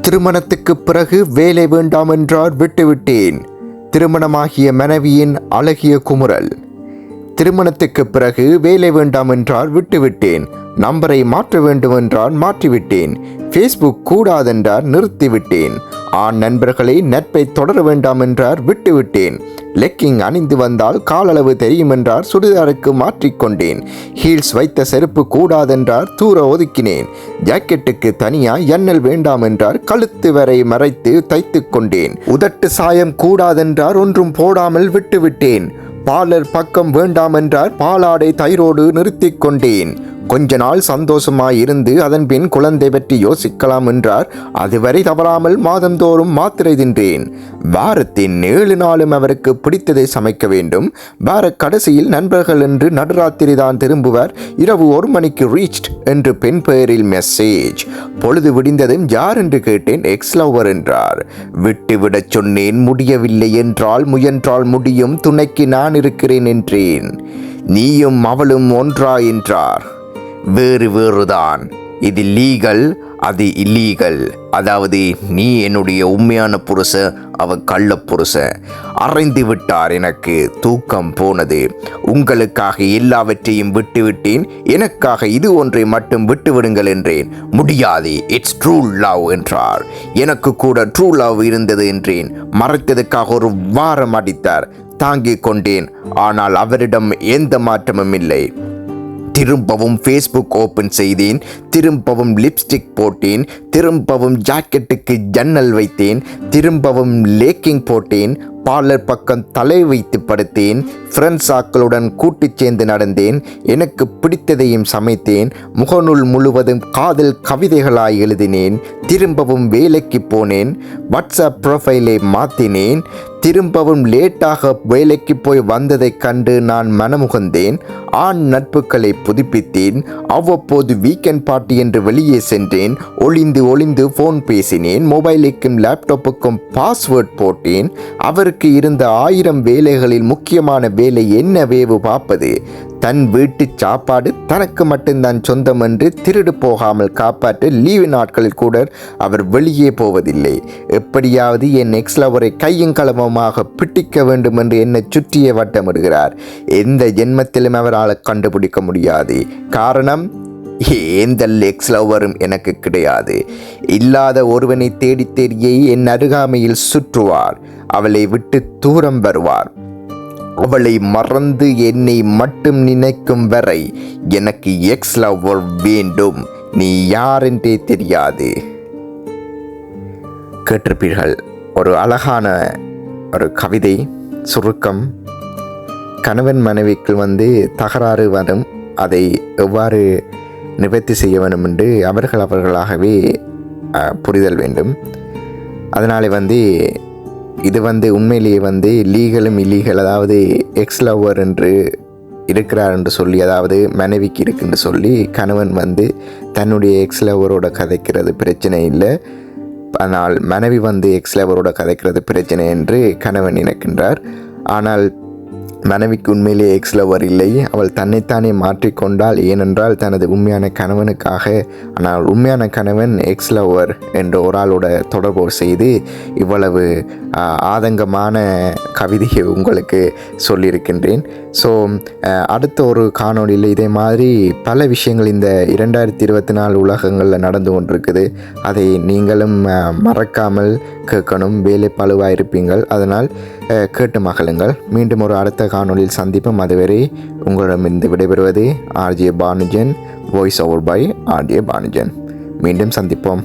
திருமணத்துக்கு பிறகு வேலை வேண்டாம் என்றார் விட்டுவிட்டேன். திருமணமாகிய மனைவியின் அழகிய குமுறல். திருமணத்துக்கு பிறகு வேலை வேண்டாம் என்றார் விட்டுவிட்டேன். நம்பரை மாற்ற வேண்டும் என்றான் மாற்றிவிட்டேன். ஃபேஸ்புக் கூடாதென்றார் நிறுத்திவிட்டேன். ஆண் நண்பர்களை நட்பை தொடர வேண்டாம் என்றார் விட்டுவிட்டேன். லெக்கிங் அணிந்து வந்தால் காலளவு தெரியும் என்றார் சுடிதாருக்கு மாற்றிக்கொண்டேன் ஹீல்ஸ் வைத்த செருப்பு கூடாதென்றார் தூர ஒதுக்கினேன். ஜாக்கெட்டுக்கு தனியா எண்ணல் வேண்டாம் என்றார் கழுத்து வரை மறைத்து தைத்து கொண்டேன். உதட்டு சாயம் கூடாதென்றார் ஒன்றும் போடாமல் விட்டுவிட்டேன். பாலர் பக்கம் வேண்டாம் என்றார் பாலாடை தயிரோடு நிறுத்திக் கொண்டேன். கொஞ்ச நாள் சந்தோஷமாய் இருந்து அதன் பின் குழந்தை பற்றி யோசிக்கலாம் என்றார். அதுவரை தவறாமல் மாதந்தோறும் மாத்திரை தின்றேன். வாரத்தின் ஏழு நாளும் அவருக்கு பிடித்ததை சமைக்க வேண்டும். வார கடைசியில் நண்பர்கள் என்று நடுராத்திரி தான் திரும்புவார். இரவு ஒரு மணிக்கு ரீச்ட் என்று பெண் பெயரில் மெசேஜ் பொழுது விடிந்ததும் யார் என்று கேட்டேன். எக்ஸ் லவர் என்றார். விட்டுவிடச் சொன்னேன் முடியவில்லை என்றால் முயன்றால் முடியும். துணைக்கு நான் இருக்கிறேன் என்றேன். நீயும் அவளும் ஒன்றா என்றார். வேறு வேறுதான். இது லீகல் அது இல்லீகல். அதாவது நீ என்னுடைய உண்மையான புருஷ அவ கள்ள புருஷ. அறைந்து விட்டார் எனக்கு தூக்கம் போனது. உங்களுக்காக எல்லாவற்றையும் விட்டுவிட்டேன். எனக்காக இது ஒன்றை மட்டும் விட்டுவிடுங்கள் என்றேன். முடியாது. இட்ஸ் ட்ரூ லவ் என்றார். எனக்கு கூட ட்ரூ லவ் இருந்தது என்றேன். மறைத்ததுக்காக ஒரு வாரம் அடித்தார். தாங்கிக் கொண்டேன். ஆனால் அவரிடம் எந்த மாற்றமும் இல்லை. திரும்பவும் ஃபேஸ்புக் ஓப்பன் செய்தேன். திரும்பவும் லிப்ஸ்டிக் போட்டேன். திரும்பவும் ஜாக்கெட்டுக்கு ஜன்னல் வைத்தேன். திரும்பவும் லேக்கிங் போட்டேன். பார்லர் பக்கம் தலை வைத்து படுத்தேன். ஃப்ரெண்ட்ஸ் ஆக்களுடன் கூட்டிச் சேர்ந்து நடந்தேன். எனக்கு பிடித்ததையும் சமைத்தேன். முகநூல் முழுவதும் காதல் கவிதைகளாய் எழுதினேன். திரும்பவும் வேலைக்கு போனேன். வாட்ஸ்அப் ப்ரொஃபைலை மாற்றினேன் திரும்பவும் லேட்டாக வேலைக்கு போய் வந்ததைக் கண்டு நான் மனமுகந்தேன். ஆண் நட்புகளை புதுப்பித்தேன். அவ்வப்போது வீக்கெண்ட் பார்ட்டி என்று வெளியே சென்றேன். ஒளிந்து ஒளிந்து ஃபோன் பேசினேன். மொபைலுக்கும் லேப்டாப்புக்கும் பாஸ்வேர்ட் போட்டேன். அவருக்கு இருந்த ஆயிரம் வேலைகளில் முக்கியமான வேலை என்ன வேவு பார்ப்பது? தன் வீட்டு சாப்பாடு தனக்கு மட்டும்தான் சொந்தம் என்று திருடு போகாமல் காப்பாற்ற லீவு நாட்களில் கூட அவர் வெளியே போவதில்லை. எப்படியாவது என் எக்ஸ் லவரை கையும் களவமாக பிடிக்க வேண்டும் என்று என்னை சுற்றியே வட்டமிடுகிறார். எந்த ஜென்மத்திலும் அவரால் கண்டுபிடிக்க முடியாது. காரணம் எந்த எக்ஸ் லவரும் எனக்கு கிடையாது. இல்லாத ஒருவனை தேடி தேடியே என் அருகாமையில் சுற்றுவார். அவளை விட்டு தூரம் வருவார். அவளை மறந்து என்னை மட்டும் நினைக்கும் வரை எனக்கு எக்ஸ் லவ்வர் வேண்டும். நீ யாரென்றே தெரியாது. கேட்டிருப்பீர்கள் ஒரு அழகான ஒரு கவிதை சுருக்கம். கணவன் மனைவிக்கு வந்து தகராறு வரும். அதை எவ்வாறு நிவர்த்தி செய்ய வேண்டும் என்று அவர்கள் அவர்களாகவே புரிதல் வேண்டும். அதனாலே வந்து இது வந்து உண்மையிலேயே வந்து லீகலும் இல்லீகல் அதாவது எக்ஸ் லவ்வர் என்று இருக்கிறார் என்று சொல்லி அதாவது மனைவிக்கு இருக்குன்னு சொல்லி கணவன் வந்து தன்னுடைய எக்ஸ் லவரோட கதைக்கிறது பிரச்சனை இல்லை. ஆனால் மனைவி வந்து எக்ஸ் லவரோட கதைக்கிறது பிரச்சனை என்று கணவன் நினைக்கின்றார். ஆனால் மனைவிக்கு உண்மையிலே எக்ஸ் லவர் இல்லை. அவள் தன்னைத்தானே மாற்றிக்கொண்டால் ஏனென்றால் தனது உண்மையான கணவனுக்காக ஆனால் உண்மையான கணவன் எக்ஸ் லவர் என்ற ஒரு ஆளோட தொடர்பு செய்து இவ்வளவு ஆதங்கமான கவிதையை உங்களுக்கு சொல்லியிருக்கின்றேன். ஸோ அடுத்த ஒரு காணொளியில் இதே மாதிரி பல விஷயங்கள் இந்த இரண்டாயிரத்தி இருபத்தி நாலு உலகங்களில் நடந்து கொண்டிருக்குது. அதை நீங்களும் மறக்காமல் கேட்கணும். வேலை பழுவாக இருப்பீங்கள். அதனால் கேட்டு மகளுங்கள் மீண்டும் ஒரு அடுத்த காணொளியில் சந்திப்போம். அதுவரை உங்களிடமிருந்து விடைபெறுவது RJ Banujan voice over by RJ Banujan மீண்டும் சந்திப்போம்.